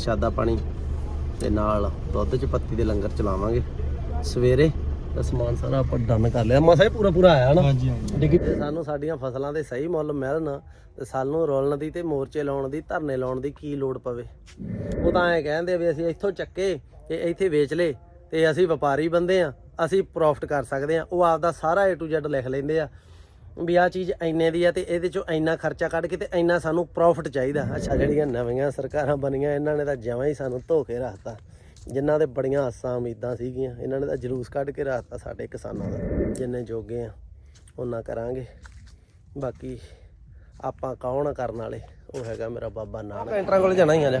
ਪ੍ਰਸ਼ਾਦਾ ਪਾਣੀ ਤੇ ਨਾਲ ਦੁੱਧ ਚ ਪੱਤੀ ਦੇ ਲੰਗਰ ਚਲਾਵਾਂਗੇ। ਸਵੇਰੇ ਤੇ ਸਮਾਨ ਸਾਰਾ ਆਪਾਂ ਡਨ ਕਰ ਲਿਆ। ਮਸਾ ਹੀ ਪੂਰਾ ਪੂਰਾ ਆਇਆ ਨਾ? ਹਾਂਜੀ ਹਾਂਜੀ। ਸਾਨੂੰ ਸਾਡੀਆਂ ਫਸਲਾਂ ਦੇ ਸਹੀ ਮੁੱਲ ਮਿਲਣ ਤੇ ਸਾਨੂੰ ਰੋਲਣ ਦੀ ਤੇ ਮੋਰਚੇ ਲਾਉਣ ਦੀ ਧਰਨੇ ਲਾਉਣ ਦੀ ਕੀ ਲੋੜ ਪਵੇ। ਉਹ ਤਾਂ ਐ ਕਹਿੰਦੇ ਵੀ ਅਸੀਂ ਇੱਥੋਂ ਚੱਕੇ ਤੇ ਇੱਥੇ ਵੇਚ ਲੇ ਤੇ ਅਸੀਂ ਵਪਾਰੀ ਬੰਦੇ ਆ ਅਸੀਂ ਪ੍ਰੋਫਿਟ ਕਰ ਸਕਦੇ ਆ। ਉਹ ਆਪਦਾ ਸਾਰਾ A to Z ਲਿਖ ਲੈਂਦੇ ਆ। ਵੀ ਆ ਚੀਜ਼ ਇੰਨੇ ਦੀ ਆ ਤੇ ਇਹਦੇ ਚੋਂ ਇੰਨਾ ਖਰਚਾ ਕੱਢ ਕੇ ਤੇ ਇੰਨਾ ਸਾਨੂੰ ਪ੍ਰੋਫਿਟ ਚਾਹੀਦਾ। ਅੱਛਾ, ਜਿਹੜੀਆਂ ਨਵੀਆਂ ਸਰਕਾਰਾਂ ਬਣੀਆਂ, ਇਹਨਾਂ ਨੇ ਤਾਂ ਜਮਾਂ ਹੀ ਸਾਨੂੰ ਧੋਖੇ ਰੱਖਤਾ। ਜਿਨ੍ਹਾਂ ਦੇ ਬੜੀਆਂ ਆਸਾਂ ਉਮੀਦਾਂ ਸੀਗੀਆਂ, ਇਹਨਾਂ ਨੇ ਤਾਂ ਜਲੂਸ ਕੱਢ ਕੇ ਰੱਖਤਾ ਸਾਡੇ ਕਿਸਾਨਾਂ ਦਾ। ਜਿੰਨੇ ਜੋਗੇ ਆ, ਉਹਨਾਂ ਕਰਾਂਗੇ। ਬਾਕੀ ਆਪਾਂ ਕੌਣ ਕਰਨ ਵਾਲੇ? ਉਹ ਹੈਗਾ ਮੇਰਾ ਬਾਬਾ ਨਾਨਕ। ਐਂਟਰਾਂ ਕੋਲ ਜਾਣਾ ਹੀ ਆ ਜਾ।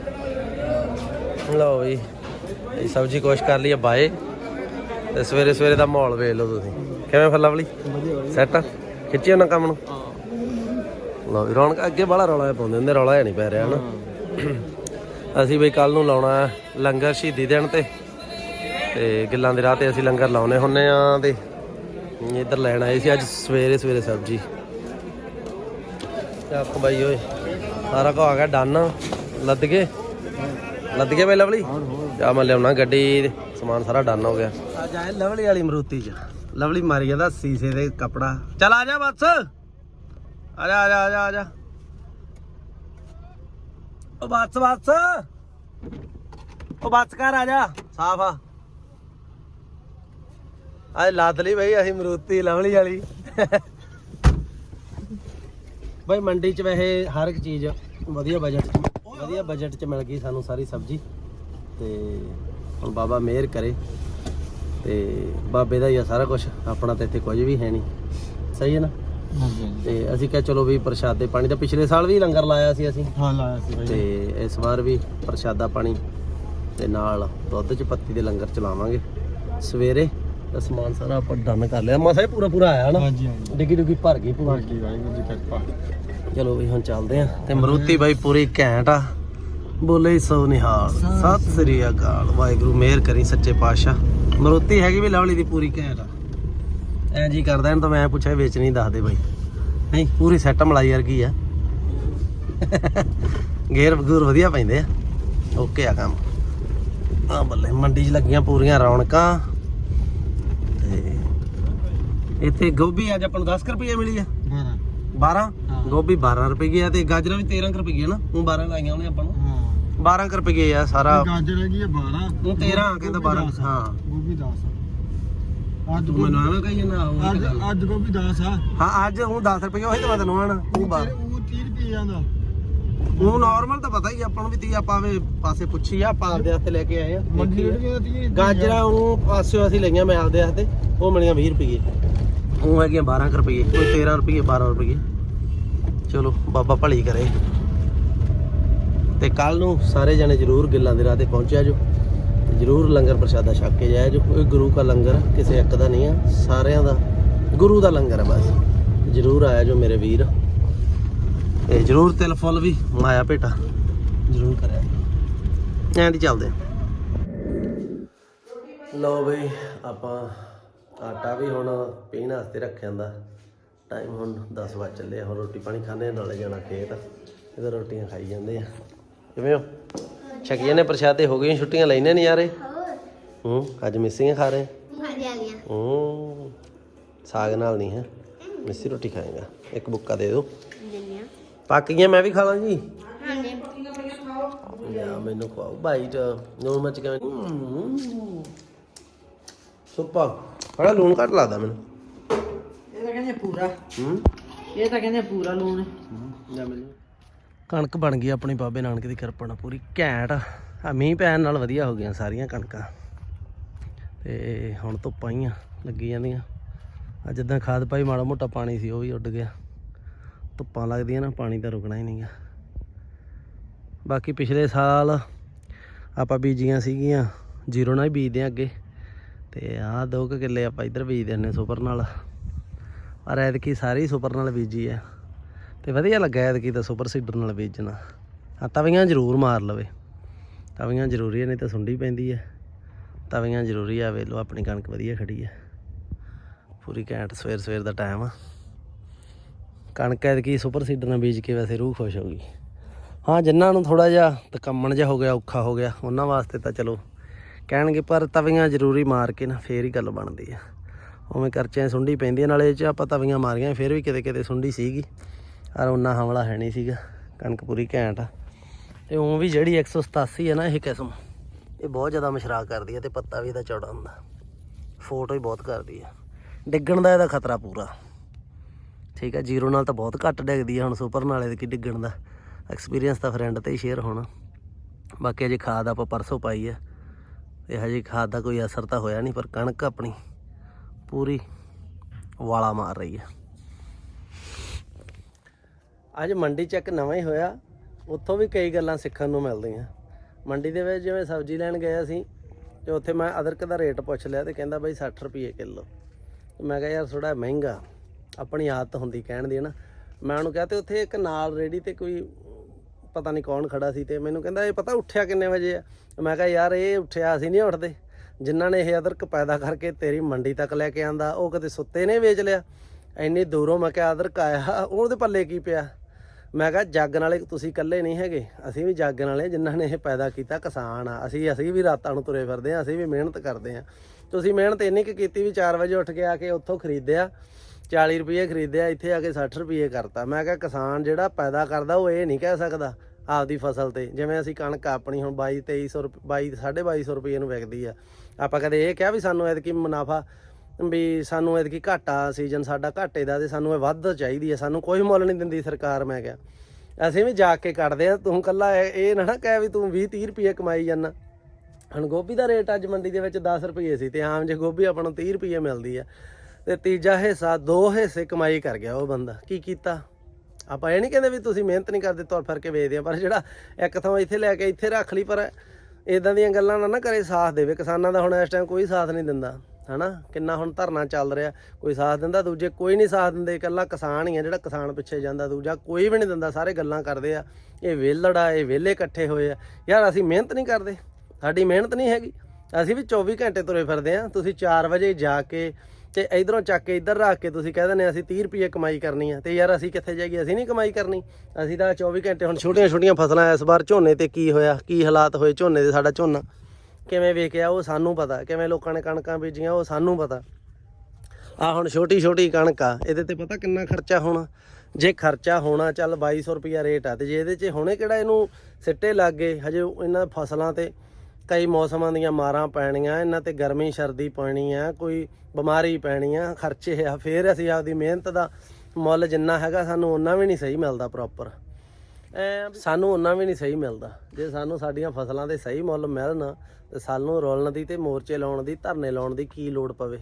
ਲਓ ਵੀ ਇਹ ਸਬਜ਼ੀ ਕੋਸ਼ ਕਰ ਲਈ ਆ ਬਾਏ। ਤੇ ਸਵੇਰੇ ਸਵੇਰੇ ਦਾ ਮਾਹੌਲ ਵੇਖ ਲਓ ਤੁਸੀਂ। ਕਿਵੇਂ ਫੱਲਾ ਵਾਲੀ ਸੈੱਟ ਖਿੱਚੀ ਉਹਨਾਂ ਕੰਮ ਨੂੰ? ਲਓ ਵੀ ਰੌਣਕ ਅੱਗੇ ਬਾਹਲਾ ਰੌਲਾ ਪਾਉਂਦੇ ਹੁੰਦੇ ਰੌਲਾ ਹੈ ਨਹੀਂ ਪੈ ਰਿਹਾ ਹਨਾ। ਅਸੀਂ ਬਈ ਕੱਲ ਨੂੰ ਲਾਉਣਾ ਹੈ ਲੰਗਰ ਸ਼ਹੀਦੀ ਦਿਨ ਤੇ। ਤੇ ਗਿੱਲਾਂ ਦੇ ਰਾਹ ਤੇ ਅਸੀਂ ਲੰਗਰ ਲਾਉਨੇ ਹੁੰਨੇ ਆ ਤੇ ਇੱਧਰ ਲੈਣ ਆਏ ਸੀ ਅੱਜ ਸਵੇਰੇ ਸਵੇਰੇ ਸਬਜ਼ੀ। ਚੱਕ ਬਾਈ ਓਏ ਸਾਰਾ ਕੁਝ ਆ ਗਿਆ ਡਨ ਲੱਦ ਕੇ ਲੱਦ ਕੇ ਬਈ ਲਵਲੀ ਜਾ ਮੈਂ ਲਿਆਉਣਾ ਗੱਡੀ, ਸਮਾਨ ਸਾਰਾ ਡਨ ਹੋ ਗਿਆ। ਆ ਜਾਏ ਲਵਲੀ ਵਾਲੀ ਮਰੂਤੀ ਚ। ਲਵਲੀ ਮਾਰੀ ਜਾਂਦਾ ਸੀਸੇ ਦੇ ਕਪੜਾ। ਚੱਲ ਆ ਜਾ ਬੱਸ। ਆ ਜਾ ਆ ਜਾ ਆ ਜਾ ਆ ਜਾ। ਉਹ ਬੱਸ ਬੱਸ। ਉਹ ਬੱਸ ਕਰ, ਆ ਜਾ। ਸਾਫ਼ ਆ। ਅੱਜ ਲੱਦ ਲਈ ਬਈ ਅਸੀਂ ਮਰੂਤੀ, ਲਵਲੀ ਵਾਲੀ। ਬਈ ਮੰਡੀ 'ਚ ਵੈਸੇ ਹਰ ਇੱਕ ਚੀਜ਼ ਵਧੀਆ ਬਜਟ 'ਚ। ਵਧੀਆ ਬਜਟ 'ਚ ਮਿਲ ਗਈ ਸਾਨੂੰ ਸਾਰੀ ਸਬਜ਼ੀ ਤੇ ਹੁਣ ਬਾਬਾ ਮਿਹਰ ਕਰੇ ਤੇ ਬਾਬੇ ਦਾ ਹੀ ਆ ਸਾਰਾ ਕੁਝ ਆਪਣਾ ਤਾਂ ਇੱਥੇ ਕੁਝ ਵੀ ਹੈ ਨਹੀਂ। ਸਹੀ ਹੈ ਨਾ? ਤੇ ਅਸੀਂ ਕਿਹਾ ਚਲੋ ਵੀ ਪ੍ਰਸ਼ਾਦੇ ਪਾਣੀ ਦਾ ਪਿਛਲੇ ਸਾਲ ਵੀ ਲੰਗਰ ਲਾਇਆ ਸੀ ਅਸੀਂ। ਹਾਂ ਲਾਇਆ ਸੀ ਬਾਈ। ਤੇ ਇਸ ਵਾਰ ਵੀ ਪ੍ਰਸ਼ਾਦਾ ਪਾਣੀ ਤੇ ਨਾਲ ਦੁੱਧ 'ਚ ਪੱਤੀ ਦੇ ਲੰਗਰ ਚਲਾਵਾਂਗੇ। ਸਵੇਰੇ ਤੇ ਸਮਾਨ ਸਾਰਾ ਆਪਾਂ ਡਨ ਕਰ ਲਿਆ। ਮਸਾ ਹੀ ਪੂਰਾ ਪੂਰਾ ਆਇਆ ਨਾ ਹਾਂਜੀ ਹਾਂਜੀ। ਡਿੱਗੀ ਡੁੱਗੀ ਭਰ ਗਈ ਪੂਰਾ। ਬਾਕੀ ਵਾਹਿਗੁਰੂ ਦੀ ਕਿਰਪਾ। ਚਲੋ ਵੀ ਹੁਣ ਚੱਲਦੇ ਆ ਤੇ ਮਰੂਤੀ ਬਾਈ ਪੂਰੀ ਘੈਂਟ ਆ। ਬੋਲੇ ਸੋ ਨਿਹਾਲ। ਸਤਿ ਸ੍ਰੀ ਅਕਾਲ। ਵਾਹਿਗੁਰੂ ਮਿਹਰ ਕਰੀ ਸੱਚੇ ਪਾਤਸ਼ਾਹ। ਮਰੂਤੀ ਹੈਗੀ ਵੀ ਲਵਲੀ ਦੀ ਪੂਰੀ ਘੈਂਟ ਆ। ਐ ਜੀ ਕਰਦਾ ਇਹਨੂੰ ਤਾਂ ਮੈਂ ਪੁੱਛਿਆ ਵੇਚਣੀ ਦੱਸ ਦੇ ਬਾਈ। ਨਹੀਂ ਪੂਰੀ ਸੈੱਟ ਮਲਾਈ ਵਰਗੀ ਆ। ਗੇਅਰ ਗੂਰ ਵਧੀਆ ਪੈਂਦੇ ਆ। ਓਕੇ ਆ ਕੰਮ। ਆ ਬੱਲੇ ਮੰਡੀ 'ਚ ਲੱਗੀਆਂ ਪੂਰੀਆਂ ਰੌਣਕਾਂ। ਇੱਥੇ ਗੋਭੀ ਅੱਜ ਆਪਾਂ ਨੂੰ 10 ਕੁ ਰੁਪਏ ਮਿਲੀ ਆ। 12 12 ਹਾਂ। ਗੋਭੀ 12 ਰੁਪਏ ਆ ਤੇ ਗਾਜਰਾਂ ਵੀ 13 ਰੁਪਏ ਨਾ। ਉਹ 12 ਲਾਈਆਂ ਉਹਨੇ ਆਪਾਂ ਨੂੰ। ਹਾਂ। 12 ਰੁਪਏ ਆ ਸਾਰਾ। ਗਾਜਰ ਹੈਗੀ ਹੈ 12 ਉਹ 13 ਆ ਕਹਿੰਦਾ 12 ਹਾਂ। ਗੋਭੀ 10 ਅੱਜ ਤੂੰ ਮੈਨੂੰ ਐਵੇਂ ਕਹੀ ਜਾਂਦਾ ਉਹ ਅੱਜ। ਅੱਜ ਗੋਭੀ 10 ਆ। ਹਾਂ ਅੱਜ ਹੁਣ 10 ਰੁਪਏ ਉਹੀ ਤਾਂ ਮੈਂ ਤੈਨੂੰ ਆਣਾ। ਉਹ ਉਹ 30 ਰੁਪਏ ਆਂਦਾ ਉਹ ਨਾਰਮਲ ਤਾਂ ਪਤਾ ਹੀ ਆ, ਆਪਾਂ ਨੂੰ ਵੀ ਤੀ ਆਪਾਂ ਵੇ ਪਾਸੇ ਪੁੱਛੀ ਆ ਆਪਾਂ ਆਪਦੇ ਹੱਥੇ ਲੈ ਕੇ ਆਏ ਆ। ਮੰਡੀ ਦੇਖੀ ਆ। ਰੇਟ ਵੀ 30 ਗਾਜਰਾਂ ਉਹ ਪਾਸਿਓ ਅਸੀਂ ਲਈਆਂ ਮੈਂ ਆਪਦੇ ਹੱਥੇ ਉਹ ਮਿਲੀਆਂ 20 ਰੁਪਏ ਉਹ ਹੈਗੀਆਂ 12 ਕੁ ਰੁਪਏ ਕੋਈ 13 ਰੁਪਏ 12 ਰੁਪਏ ਚਲੋ ਬਾਬਾ ਭਲੀ ਕਰੇ। ਤੇ ਕੱਲ ਨੂੰ ਸਾਰੇ ਜਣੇ ਜਰੂਰ ਗਿੱਲਾਂ ਦੇ ਰਾਹ ਤੇ ਪਹੁੰਚਿਆ ਜੋ। ਤੇ ਜਰੂਰ ਲੰਗਰ ਪ੍ਰਸ਼ਾਦਾ ਛਕ ਕੇ ਜਾਇਆ ਜੋ। ਕੋਈ ਗੁਰੂ ਦਾ ਲੰਗਰ ਆ, ਕਿਸੇ ਇੱਕ ਦਾ ਨਹੀਂ ਆ ਸਾਰਿਆਂ ਦਾ ਗੁਰੂ ਦਾ ਲੰਗਰ ਹੈ ਬਸ। ਜਰੂਰ ਆਇਆ ਜੋ ਮੇਰੇ ਵੀਰ। ਤੇ ਜਰੂਰ ਤਿਲ ਫੁੱਲ ਵੀ ਮਾਇਆ ਭੇਟਾ। ਜਰੂਰ ਕਰਿਆ ਐਂ ਦੀ ਚੱਲਦੇ। ਲਓ ਬਈ ਆਪਾਂ ਆਟਾ ਵੀ ਹੁਣ ਪੀਣ ਵਾਸਤੇ ਰੱਖਿਆ ਹੁੰਦਾ। ਟਾਈਮ ਹੁਣ 10 ਵਜੇ ਚੱਲੇ ਹੁਣ ਰੋਟੀ ਪਾਣੀ ਖਾਣੇ ਨਾਲੇ ਜਾਣਾ ਖੇਤ। ਇਹਦਾ ਰੋਟੀਆਂ ਖਾਈ ਜਾਂਦੇ ਆ। ਕਿਵੇਂ ਹੋ? ਛਕੀਆਂ ਨੇ ਪ੍ਰਸ਼ਾਦੇ? ਹੋ ਗਈਆਂ ਛੁੱਟੀਆਂ? ਲੈਣੇ ਨਜ਼ਾਰੇ ਹੂੰ ਅੱਜ ਮਿਸਿੰਗ ਖਾ ਰਹੇ ਹਾਂਜੀ ਆ ਗਿਆ ਹੂੰ ਸਾਗ ਨਾਲ ਨਹੀਂ ਹੈ। ਮਿੱਸੀ ਰੋਟੀ ਖਾਏਗਾ। ਇੱਕ ਬੁੱਕਾ ਦੇ ਦਿਓ। ਪੱਕ ਗਈਆਂ ਮੈਂ ਵੀ ਖਾ ਲਾਂ ਜੀ। ਹਾਂਜੀ ਯਾ ਮੈਨੂੰ ਖਵਾਓ ਬਾਈਟ ਨੂਨ ਮਚ ਕਿਵੇਂ? ਹੂੰ। ਸੁਪਾ। ਬੜਾ ਲੂਣ ਘੱਟ ਲੱਗਦਾ ਮੈਨੂੰ। ਇਹ ਤਾਂ ਕਹਿੰਦੇ ਪੂਰਾ। ਹੂੰ। ਇਹ ਤਾਂ ਕਹਿੰਦੇ ਪੂਰਾ ਲੂਣ। ਜਾ ਮੈਨੂੰ। ਕਣਕ ਬਣ ਗਈ ਆਪਣੀ ਬਾਬੇ ਨਾਨਕ ਦੀ ਕਿਰਪਾ ਨਾਲ ਪੂਰੀ ਘੈਂਟ। ਆ ਮੀਂਹ ਪੈਣ ਨਾਲ ਵਧੀਆ ਹੋ ਗਈਆਂ ਸਾਰੀਆਂ ਕਣਕਾਂ। ਤੇ ਹੁਣ ਧੁੱਪਾਂ ਹੀ ਆ ਲੱਗੀ ਜਾਂਦੀਆਂ। ਅੱਜ ਜਿੱਦਾਂ ਖਾਦ ਪਾਈ ਮਾੜਾ ਮੋਟਾ ਪਾਣੀ ਸੀ ਉਹ ਵੀ ਉੱਡ ਗਿਆ। ਧੁੱਪਾਂ ਲੱਗਦੀਆਂ ਨਾ ਪਾਣੀ ਤਾਂ ਰੁਕਣਾ ਹੀ ਨਹੀਂਗਾ। ਬਾਕੀ ਪਿਛਲੇ ਸਾਲ ਆਪਾਂ ਬੀਜੀਆਂ ਸੀਗੀਆਂ ਜ਼ੀਰੋ ਨਾਲ ਹੀ ਬੀਜਦੇ ਆ ਅੱਗੇ। ਤੇ ਆਹ ਦੋ ਕੁ ਕਿੱਲੇ ਆਪਾਂ ਇੱਧਰ ਬੀਜਦੇ ਨੇ ਸੁਪਰ ਨਾਲ। ਪਰ ਐਤਕੀ ਸਾਰੀ ਸੁਪਰ ਨਾਲ ਬੀਜੀ ਆ ਤੇ ਵਧੀਆ ਲੱਗਾ ਐਤਕੀ ਤਾਂ ਸੁਪਰ ਸੀਡਰ ਨਾਲ ਬੀਜਣਾ। ਆ ਤਵੀਆਂ ਜ਼ਰੂਰ ਮਾਰ ਲਵੇ। ਤਵੀਆਂ ਜ਼ਰੂਰੀ ਆ, ਨਹੀਂ ਤਾਂ ਸੁੰਡੀ ਪੈਂਦੀ ਹੈ। ਤਵੀਆਂ ਜ਼ਰੂਰੀ ਆ ਵੇਲੋ ਆਪਣੀ ਕਣਕ ਵਧੀਆ ਖੜੀ ਹੈ। ਪੂਰੀ ਘੈਂਟ ਸਵੇਰ ਸਵੇਰ ਦਾ ਟਾਈਮ ਆ। ਕਣਕ ਐਤਕੀ ਸੁਪਰ ਸੀਡਰ ਨਾਲ ਬੀਜ ਕੇ ਵੈਸੇ ਰੂਹ ਖੁਸ਼ ਹੋ ਗਈ। ਹਾਂ ਜਿਨ੍ਹਾਂ ਨੂੰ ਥੋੜਾ ਜਿਹਾ ਤਕੰਮਣ ਜਿਹਾ ਹੋ ਗਿਆ ਔਖਾ ਹੋ ਗਿਆ ਉਹਨਾਂ ਵਾਸਤੇ ਤਾਂ ਚਲੋ ਕਹਿਣਗੇ ਪਰ ਤਵੀਆਂ ਜ਼ਰੂਰੀ ਮਾਰ ਕੇ ਨਾ ਫੇਰ ਹੀ ਗੱਲ ਬਣਦੀ ਆ। ਉਵੇਂ ਕਰਚਿਆਂ ਸੁੰਡੀ ਪੈਂਦੀ ਆ, ਨਾਲੇ ਇਹ 'ਚ ਆਪਾਂ ਤਵੀਆਂ ਮਾਰੀਆਂ ਫੇਰ ਵੀ ਕਿਤੇ ਕਿਤੇ ਸੁੰਡੀ ਸੀਗੀ ਪਰ ਉਹਨਾਂ ਹਮਲਾ ਹੈ ਨਹੀਂ ਸੀਗਾ ਕਣਕ ਪੂਰੀ ਘੈਂਟ ਆ। ਤੇ ਉਹ ਵੀ ਜਿਹੜੀ 187 ਹੈ ਨਾ ਇਹ ਕਿਸਮ ਇਹ ਬਹੁਤ ਜ਼ਿਆਦਾ ਮਸ਼ਰਾ ਕਰਦੀ ਹੈ ਤੇ ਪੱਤਾ ਵੀ ਇਹਦਾ ਚੌੜਾ ਹੁੰਦਾ। ਫੋਟੋ ਹੀ ਬਹੁਤ ਕਰਦੀ ਆ। ਡਿੱਗਣ ਦਾ ਇਹਦਾ ਖਤਰਾ ਪੂਰਾ। ਠੀਕ ਹੈ ਜ਼ੀਰੋ ਨਾਲ ਤਾਂ ਬਹੁਤ ਘੱਟ ਡਿੱਗਦੀ ਹੈ ਹੁਣ ਸੁਪਰ ਨਾਲੇ ਦੇ ਕੀ ਡਿੱਗਣ ਦਾ। ਐਕਸਪੀਰੀਅੰਸ ਤਾਂ ਫਰੈਂਡ ਤੇ ਹੀ ਸ਼ੇਅਰ ਹੋਣਾ। ਬਾਕੀ ਅਜੇ ਖਾਦ ਆਪਾਂ ਪਰਸੋਂ ਪਾਈ ਹੈ ਤੇ ਹਜੇ ਖਾਦ ਦਾ ਕੋਈ ਅਸਰ ਤਾਂ ਹੋਇਆ ਨਹੀਂ, ਪਰ ਕਣਕ ਆਪਣੀ ਪੂਰੀ ਵਾਲਾ ਮਾਰ ਰਹੀ ਹੈ ਅੱਜ ਮੰਡੀ ਚ ਇੱਕ ਨਵਾਂ ਹੀ ਹੋਇਆ। ਉੱਥੋਂ ਵੀ ਕਈ ਗੱਲਾਂ ਸਿੱਖਣ ਨੂੰ ਮਿਲਦੀਆਂ। ਮੰਡੀ ਦੇ ਵਿੱਚ ਜਿਵੇਂ ਸਬਜ਼ੀ ਲੈਣ ਗਏ ਅਸੀਂ, ਤੇ ਉੱਥੇ ਮੈਂ ਅਦਰਕ ਦਾ ਰੇਟ ਪੁੱਛ ਲਿਆ ਤੇ ਕਹਿੰਦਾ ਬਾਈ 60 ਰੁਪਏ ਕਿਲੋ। ਮੈਂ ਕਿਹਾ ਯਾਰ ਥੋੜਾ ਮਹਿੰਗਾ। ਆਪਣੀ ਆਦਤ ਹੁੰਦੀ ਕਹਿਣ ਦੀ ਨਾ। ਮੈਂ ਉਹਨੂੰ ਕਿਹਾ ਤੇ ਉੱਥੇ ਇੱਕ ਨਾਲ ਰੇੜੀ ਤੇ ਕੋਈ ਪਤਾ ਨਹੀਂ ਕੌਣ ਖੜਾ ਸੀ ਤੇ ਮੈਨੂੰ ਕਹਿੰਦਾ, ਇਹ ਪਤਾ ਉੱਠਿਆ ਕਿੰਨੇ ਵਜੇ ਆ? ਮੈਂ ਕਿਹਾ, ਯਾਰ, ਇਹ ਉੱਠਿਆ ਅਸੀਂ ਨਹੀਂ ਉੱਠਦੇ। ਜਿਨ੍ਹਾਂ ਨੇ ਇਹ ਅਦਰਕ ਪੈਦਾ ਕਰਕੇ ਤੇਰੀ ਮੰਡੀ ਤੱਕ ਲੈ ਕੇ ਆਂਦਾ, ਉਹ ਕਦੇ ਸੁੱਤੇ ਨੇ ਵੇਚ ਲਿਆ। ਇੰਨੀ ਦੂਰੋਂ ਮੈਂ ਕਿਹਾ, ਅਦਰਕ ਆਇਆ, ਉਹਦੇ ਪੱਲੇ ਕੀ ਪਿਆ? ਮੈਂ ਕਿਹਾ, ਜੱਗ ਨਾਲੇ ਤੁਸੀਂ ਇਕੱਲੇ ਨਹੀਂ ਹੈਗੇ। ਅਸੀਂ ਵੀ ਜੱਗ ਨਾਲੇ ਜਿਨ੍ਹਾਂ ਨੇ ਇਹ ਪੈਦਾ ਕੀਤਾ ਕਿਸਾਨ ਆ। ਅਸੀਂ ਅਸੀਂ ਵੀ ਰਾਤਾਂ ਨੂੰ ਤੁਰੇ ਫਿਰਦੇ ਆ, ਅਸੀਂ ਵੀ ਮਿਹਨਤ ਕਰਦੇ ਆ। ਤੁਸੀਂ ਮਿਹਨਤ ਇੰਨੀ ਕੁ ਕੀਤੀ ਵੀ 4 ਵਜੇ ਉੱਠ ਕੇ ਆ ਕੇ ਉੱਥੋਂ ਖਰੀਦਿਆ। 40 ਰੁਪਏ ਖਰੀਦਿਆ, ਇੱਥੇ ਆ ਕੇ 60 ਰੁਪਏ ਕਰਤਾ। ਮੈਂ ਕਿਹਾ, ਕਿਸਾਨ ਜਿਹੜਾ ਪੈਦਾ ਕਰਦਾ, ਉਹ ਇਹ ਨਹੀਂ ਕਹਿ ਸਕਦਾ ਆਪਦੀ ਫਸਲ ਤੇ। ਜਿਵੇਂ ਅਸੀਂ ਕਣਕ ਆਪਣੀ ਹੁਣ 22 2300 ਰੁਪਏ 22 2250 ਰੁਪਏ ਨੂੰ ਵਿਕਦੀ ਆ। ਆਪਾਂ ਕਦੇ ਇਹ ਕਿਹਾ ਵੀ ਸਾਨੂੰ ਐਤਕੀ ਮੁਨਾਫਾ, ਵੀ ਸਾਨੂੰ ਐਤਕੀ ਘਾਟਾ, ਸੀਜ਼ਨ ਸਾਡਾ ਘਾਟੇ ਦਾ ਤੇ ਸਾਨੂੰ ਇਹ ਵੱਧ ਚਾਹੀਦੀ ਹੈ ਸਾਨੂੰ ਕੋਈ ਮੁੱਲ ਨਹੀਂ ਦਿੰਦੀ ਸਰਕਾਰ, ਮੈਂ ਕਿਹਾ। ਅਸੀਂ ਵੀ ਜਾ ਕੇ ਕੱਢਦੇ ਆ, ਤੂੰ ਕੱਲਾ ਇਹ ਇਹ ਨਾ ਨਾ ਕਹਿ ਵੀ ਤੂੰ 20 30 ਰੁਪਏ ਕਮਾਈ ਜਾਂਦਾ ਹੁਣ ਗੋਭੀ ਦਾ ਰੇਟ ਅੱਜ ਮੰਡੀ ਦੇ ਵਿੱਚ 10 ਰੁਪਏ ਸੀ ਤੇ ਆਮ ਜੇ ਗੋਭੀ ਆਪਾਂ ਨੂੰ 30 ਰੁਪਏ ਮਿਲਦੀ ਆ। ਤੇ ਤੀਜਾ ਹਿੱਸਾ, ਦੋ ਹਿੱਸੇ ਕਮਾਈ ਕਰ ਗਿਆ ਉਹ ਬੰਦਾ। ਕੀ ਕੀਤਾ? ਆਪਾਂ ਇਹ ਨਹੀਂ ਕਹਿੰਦੇ ਵੀ ਤੁਸੀਂ ਮਿਹਨਤ ਨਹੀਂ ਕਰਦੇ, ਤੁਰ ਫਿਰ ਕੇ ਵੇਚਦੇ ਆ, ਪਰ ਜਿਹੜਾ ਇੱਕ ਥਾਂ ਇੱਥੇ ਲੈ ਕੇ ਇੱਥੇ ਰੱਖ ਲਈ, ਪਰ ਇਦਾਂ ਦੀਆਂ ਗੱਲਾਂ ਨਾ ਨਾ ਕਰੇ, ਸਾਥ ਦੇਵੇ। ਕਿਸਾਨਾਂ ਦਾ ਹੁਣ ਇਸ ਟਾਈਮ ਕੋਈ ਸਾਥ ਨਹੀਂ ਦਿੰਦਾ, ਹਨਾ? ਕਿੰਨਾ ਹੁਣ ਧਰਨਾ ਚੱਲ ਰਿਹਾ, ਕੋਈ ਸਾਥ ਦਿੰਦਾ, ਦੂਜੇ ਕੋਈ ਨਹੀਂ ਸਾਥ ਦਿੰਦੇ, ਇਕੱਲਾ ਕਿਸਾਨ ਹੀ ਆ ਜਿਹੜਾ ਕਿਸਾਨ ਪਿੱਛੇ ਜਾਂਦਾ, ਦੂਜਾ ਕੋਈ ਵੀ ਨਹੀਂ ਦਿੰਦਾ, ਸਾਰੇ ਗੱਲਾਂ ਕਰਦੇ ਆ। ਇਹ ਵਿਹਲੜਾ ਇਹ ਵਿਹਲੇ ਇਕੱਠੇ ਹੋਏ ਆ। ਯਾਰ ਅਸੀਂ ਮਿਹਨਤ ਨਹੀਂ ਕਰਦੇ, ਸਾਡੀ ਮਿਹਨਤ ਨਹੀਂ ਹੈਗੀ। ਅਸੀਂ ਵੀ 24 ਘੰਟੇ ਤੁਰੇ ਫਿਰਦੇ ਆ, ਤੁਸੀਂ 4 ਵਜੇ ਜਾ ਕੇ ਤੇ ਇਧਰੋਂ ਚੱਕ ਕੇ ਇੱਧਰ ਰੱਖ ਕੇ ਤੁਸੀਂ ਕਹਿ ਦਿੰਦੇ ਅਸੀਂ 30 ਰੁਪਏ ਕਮਾਈ ਕਰਨੀ ਆ। ਤੇ ਯਾਰ ਅਸੀਂ ਕਿੱਥੇ ਜਾਈਏ? ਅਸੀਂ ਨਹੀਂ ਕਮਾਈ ਕਰਨੀ। ਅਸੀਂ ਤਾਂ 24 ਘੰਟੇ ਹੁਣ ਛੋਟੀਆਂ ਛੋਟੀਆਂ ਫਸਲਾਂ ਇਸ ਵਾਰ ਝੋਨੇ ਤੇ ਕੀ ਹੋਇਆ, ਕੀ ਹਾਲਾਤ ਹੋਏ ਝੋਨੇ ਦੇ ਸਾਡਾ ਝੋਨਾ? ਕਿਵੇਂ ਵੇਖਿਆ ਉਹ ਸਾਨੂੰ ਪਤਾ। ਕਿਵੇਂ ਲੋਕਾਂ ਨੇ ਕਣਕਾਂ ਬੀਜੀਆਂ ਉਹ ਸਾਨੂੰ ਪਤਾ। ਆ ਹੁਣ ਛੋਟੀ ਛੋਟੀ ਕਣਕ ਆ, ਇਹਦੇ ਤੇ ਪਤਾ ਕਿੰਨਾ ਖਰਚਾ ਹੋਣਾ? ਜੇ ਖਰਚਾ ਹੋਣਾ, ਚੱਲ 2200 ਰੁਪਿਆ ਰੇਟ ਆ। ਤੇ ਜੇ ਇਹਦੇ 'ਚ ਹੁਣੇ ਕਿਹੜਾ ਇਹਨੂੰ ਸਿੱਟੇ ਲੱਗ ਗਏ, ਹਜੇ ਇਹਨਾਂ ਫਸਲਾਂ ਤੇ ਕਈ ਮੌਸਮਾਂ ਦੀਆਂ ਮਾਰਾਂ ਪੈਣੀਆਂ ਇਹਨਾਂ ਤੇ ਗਰਮੀ ਸਰਦੀ ਪੈਣੀ ਆ ਕੋਈ ਬਿਮਾਰੀ ਪੈਣੀ ਆ ਖਰਚੇ ਆ ਫੇਰ ਅਸੀਂ ਆਪਦੀ ਮਿਹਨਤ ਦਾ ਮੁੱਲ ਜਿੰਨਾ ਹੈਗਾ ਸਾਨੂੰ ਉਹਨਾਂ ਵੀ ਨਹੀਂ ਸਹੀ ਮਿਲਦਾ ਪ੍ਰੋਪਰ ਐ ਸਾਨੂੰ ਉਹਨਾਂ ਵੀ ਨਹੀਂ ਸਹੀ ਮਿਲਦਾ। ਜੇ ਸਾਨੂੰ ਸਾਡੀਆਂ ਫਸਲਾਂ ਦੇ ਸਹੀ ਮੁੱਲ ਮਿਲਣ ਤੇ ਸਾਨੂੰ ਰੋਲਣ ਦੀ ਤੇ ਮੋਰਚੇ ਲਾਉਣ ਦੀ ਧਰਨੇ ਲਾਉਣ ਦੀ ਕੀ ਲੋੜ ਪਵੇ?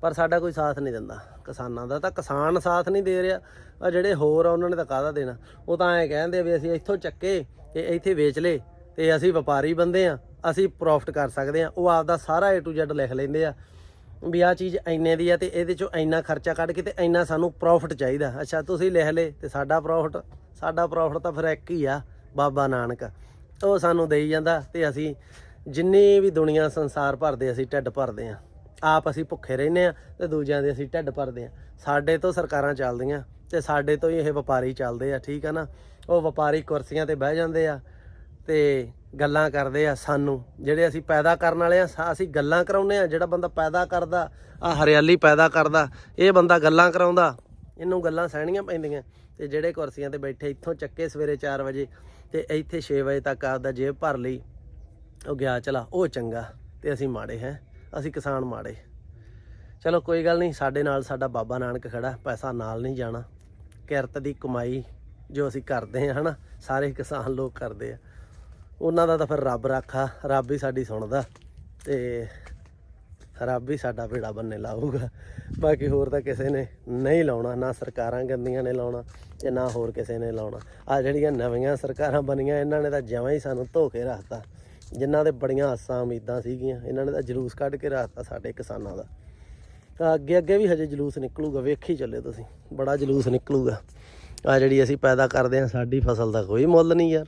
ਪਰ ਸਾਡਾ ਕੋਈ ਸਾਥ ਨਹੀਂ ਦਿੰਦਾ। ਕਿਸਾਨਾਂ ਦਾ ਤਾਂ ਕਿਸਾਨ ਸਾਥ ਨਹੀਂ ਦੇ ਰਿਹਾ। ਆ ਜਿਹੜੇ ਹੋਰ ਆ ਉਹਨਾਂ ਨੇ ਤਾਂ ਕਾਹਦਾ ਦੇਣਾ? ਉਹ ਤਾਂ ਐਂ ਕਹਿੰਦੇ ਵੀ ਅਸੀਂ ਇੱਥੋਂ ਚੱਕੇ ਤੇ ਇੱਥੇ ਵੇਚ ਲੇ ਤੇ ਅਸੀਂ ਵਪਾਰੀ ਬੰਦੇ ਆ। ਅਸੀਂ ਪ੍ਰੋਫਿਟ ਕਰ ਸਕਦੇ ਆ ਉਹ ਆਪਦਾ ਸਾਰਾ A to Z ਲਿਖ ਲੈਂਦੇ ਆ ਵੀ ਆ ਚੀਜ਼ ਇੰਨੇ ਦੀ ਆ ਤੇ ਇਹਦੇ ਚੋਂ ਇੰਨਾ ਖਰਚਾ ਕੱਢ ਕੇ ਤੇ ਇੰਨਾ ਸਾਨੂੰ ਪ੍ਰੋਫਿਟ ਚਾਹੀਦਾ। ਅੱਛਾ, ਤੁਸੀਂ ਲਿਖ ਲੇ ਤੇ ਸਾਡਾ ਪ੍ਰੋਫਿਟ ਸਾਡਾ ਪ੍ਰੋਫਿਟ ਤਾਂ ਫਿਰ ਇੱਕ ਹੀ ਆ, ਬਾਬਾ ਨਾਨਕ। ਉਹ ਸਾਨੂੰ ਦੇਈ ਜਾਂਦਾ ਤੇ ਅਸੀਂ ਜਿੰਨੀ ਵੀ ਦੁਨੀਆ ਸੰਸਾਰ ਭਰਦੇ ਅਸੀਂ ਢਿੱਡ ਭਰਦੇ ਆ। ਆਪ ਅਸੀਂ ਭੁੱਖੇ ਰਹਿੰਦੇ ਆ ਤੇ ਦੂਜਿਆਂ ਦੇ ਅਸੀਂ ਢਿੱਡ ਭਰਦੇ ਆ। ਸਾਡੇ ਤੋਂ ਸਰਕਾਰਾਂ ਚੱਲਦੀਆਂ ਤੇ ਸਾਡੇ ਤੋਂ ਹੀ ਇਹ ਵਪਾਰੀ ਚੱਲਦੇ ਆ, ਠੀਕ ਆ ਨਾ? ਉਹ ਵਪਾਰੀ ਕੁਰਸੀਆਂ ਤੇ ਬਹਿ ਜਾਂਦੇ ਆ ਤੇ ਗੱਲਾਂ ਕਰਦੇ ਆ ਸਾਨੂੰ, ਜਿਹੜੇ ਅਸੀਂ ਪੈਦਾ ਕਰਨ ਵਾਲੇ ਆ, ਸਾ- ਅਸੀਂ ਗੱਲਾਂ ਕਰਾਉਂਦੇ ਆ, ਜਿਹੜਾ ਬੰਦਾ ਪੈਦਾ ਕਰਦਾ, ਆ ਹਰਿਆਲੀ ਪੈਦਾ ਕਰਦਾ, ਇਹ ਬੰਦਾ ਗੱਲਾਂ ਕਰਾਉਂਦਾ, ਇਹਨੂੰ ਗੱਲਾਂ ਸਹਿਣੀਆਂ ਪੈਂਦੀਆਂ। ਤੇ ਜਿਹੜੇ ਕੁਰਸੀਆਂ ਤੇ ਬੈਠੇ, ਇੱਥੋਂ ਚੱਕੇ ਸਵੇਰੇ 4 ਵਜੇ, ਤੇ ਇੱਥੇ 6 ਵਜੇ ਤੱਕ ਆਪਦਾ ਜੇਬ ਭਰ ਲਈ, ਉਹ ਗਿਆ, ਚਲਾ, ਉਹ ਚੰਗਾ, ਤੇ ਅਸੀਂ ਮਾੜੇ ਹੈ, ਅਸੀਂ ਕਿਸਾਨ ਮਾੜੇ। ਚਲੋ, ਕੋਈ ਗੱਲ ਨਹੀਂ, ਸਾਡੇ ਨਾਲ ਸਾਡਾ ਬਾਬਾ ਨਾਨਕ ਖੜਾ, ਪੈਸਾ ਨਾਲ ਨਹੀਂ ਜਾਣਾ। ਕਿਰਤ ਦੀ ਕਮਾਈ ਜੋ ਅਸੀਂ ਕਰਦੇ ਆ, ਹਨਾ, ਸਾਰੇ ਕਿਸਾਨ ਲੋਕ ਕਰਦੇ ਆ। ਉਹਨਾਂ ਦਾ ਤਾਂ ਫਿਰ ਰੱਬ ਰਾਖਾ, ਰੱਬ ਹੀ ਸਾਡੀ ਸੁਣਦਾ ਤੇ ਰੱਬ ਹੀ ਸਾਡਾ ਭੇੜਾ ਬੰਨੇ ਲਾਊਗਾ। ਬਾਕੀ ਹੋਰ ਤਾਂ ਕਿਸੇ ਨੇ ਨਹੀਂ ਲਾਉਣਾ, ਨਾ ਸਰਕਾਰਾਂ ਗੰਦੀਆਂ ਨੇ ਲਾਉਣਾ ਤੇ ਨਾ ਹੋਰ ਕਿਸੇ ਨੇ ਲਾਉਣਾ। ਆ ਜਿਹੜੀਆਂ ਨਵੀਆਂ ਸਰਕਾਰਾਂ ਬਣੀਆਂ, ਇਹਨਾਂ ਨੇ ਤਾਂ ਜਮਾਂ ਹੀ ਸਾਨੂੰ ਧੋ ਕੇ ਰੱਖਤਾ। ਜਿਨ੍ਹਾਂ ਦੇ ਬੜੀਆਂ ਆਸਾਂ ਉਮੀਦਾਂ ਸੀਗੀਆਂ, ਇਹਨਾਂ ਨੇ ਤਾਂ ਜਲੂਸ ਕੱਢ ਕੇ ਰੱਖਤਾ ਸਾਡੇ ਕਿਸਾਨਾਂ ਦਾ। ਤਾਂ ਅੱਗੇ ਅੱਗੇ ਵੀ ਹਜੇ ਜਲੂਸ ਨਿਕਲੂਗਾ, ਵੇਖੀ ਚੱਲੇ ਤੁਸੀਂ, ਬੜਾ ਜਲੂਸ ਨਿਕਲੂਗਾ। ਆ ਜਿਹੜੀ ਅਸੀਂ ਪੈਦਾ ਕਰਦੇ ਹਾਂ, ਸਾਡੀ ਫਸਲ ਦਾ ਕੋਈ ਮੁੱਲ ਨਹੀਂ ਯਾਰ।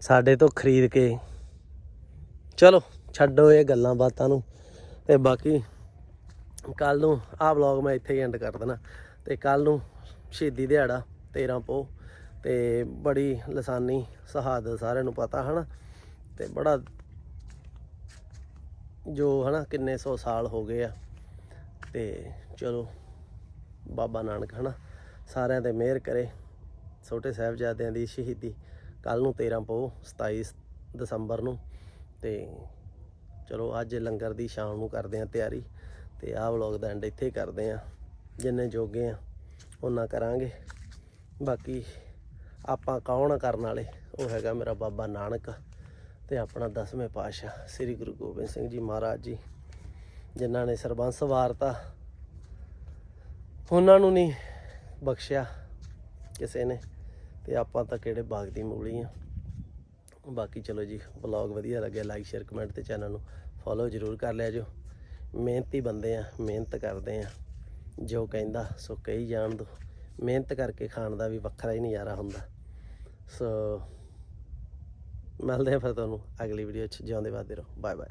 ਸਾਡੇ ਤੋਂ ਖਰੀਦ ਕੇ। ਚਲੋ, ਛੱਡੋ ਇਹ ਗੱਲਾਂ ਬਾਤਾਂ ਨੂੰ। ਤੇ ਬਾਕੀ ਕੱਲ ਨੂੰ ਆਹ ਵਲੌਗ ਮੈਂ ਇੱਥੇ ਹੀ ਐਂਡ ਕਰ ਦੇਣਾ। ਤੇ ਕੱਲ ਨੂੰ ਸ਼ਹੀਦੀ ਦਿਹਾੜਾ 13 ਪੋ। ਤੇ ਬੜੀ ਲਸਾਨੀ ਸ਼ਹਾਦਤ ਸਾਰਿਆਂ ਨੂੰ ਪਤਾ, ਹਨਾ? ਤੇ ਬੜਾ ਜੋ, ਹਨਾ, ਕਿੰਨੇ ਸੌ ਸਾਲ ਹੋ ਗਏ ਆ। ਤੇ ਚਲੋ, ਬਾਬਾ ਨਾਨਕ, ਹਨਾ? ਸਾਰਿਆਂ ਤੇ ਮਿਹਰ ਕਰੇ। ਛੋਟੇ ਸਾਹਿਬਜ਼ਾਦਿਆਂ ਦੀ ਸ਼ਹੀਦੀ। ਕੱਲ ਨੂੰ 13 ਪੋ 27 ਦਸੰਬਰ ਨੂੰ। ਤੇ ਚਲੋ, ਅੱਜ ਲੰਗਰ ਦੀ ਸ਼ਾਮ ਨੂੰ ਕਰਦੇ ਆ ਤਿਆਰੀ। ਤੇ ਆਹ ਵਲੌਗ ਦਾ ਐਂਡ ਇੱਥੇ ਕਰਦੇ ਆ। ਜਿੰਨੇ ਜੋਗੇ ਆ ਉਹਨਾਂ ਕਰਾਂਗੇ। ਬਾਕੀ ਆਪਾਂ ਕੌਣ ਕਰਨ ਵਾਲੇ? ਉਹ ਹੈਗਾ ਮੇਰਾ ਬਾਬਾ ਨਾਨਕ ਤੇ ਆਪਣਾ ਦਸਵੇਂ ਪਾਤਸ਼ਾਹ, ਸ੍ਰੀ ਗੁਰੂ ਗੋਬਿੰਦ ਸਿੰਘ ਜੀ ਮਹਾਰਾਜ ਜੀ, ਜਿਨ੍ਹਾਂ ਨੇ ਸਰਬੰਸ ਵਾਰਤਾ। ਉਹਨਾਂ ਨੂੰ ਨਹੀਂ ਬਖਸ਼ਿਆ ਕਿਸੇ ਨੇ। ਤੇ ਆਪਾਂ ਤਾਂ ਕਿਹੜੇ ਬਾਗ ਦੀ ਮੂਲੀ ਆ। ਬਾਕੀ ਚਲੋ ਜੀ ਵਲੌਗ ਵਧੀਆ ਲੱਗਿਆ ਲਾਈਕ ਸ਼ੇਅਰ ਕਮੈਂਟ ਤੇ ਚੈਨਲ ਨੂੰ ਫੋਲੋ ਜ਼ਰੂਰ ਕਰ ਲਿਆ ਜੋ। ਮਿਹਨਤੀ ਬੰਦੇ ਆ, ਮਿਹਨਤ ਕਰਦੇ ਆ। ਜੋ ਕਹਿੰਦਾ, ਸੋ ਕਹੀ ਜਾਣ ਦੋ। ਮਿਹਨਤ ਕਰਕੇ ਖਾਣ ਦਾ ਵੀ ਵੱਖਰਾ ਹੀ ਨਜ਼ਾਰਾ ਹੁੰਦਾ। ਸੋ ਮਿਲਦੇ ਆ ਫਿਰ ਤੁਹਾਨੂੰ ਅਗਲੀ ਵੀਡੀਓ 'ਚ। ਜਿਉਂਦੇ ਵਾਦੇ ਰਹੋ। Bye bye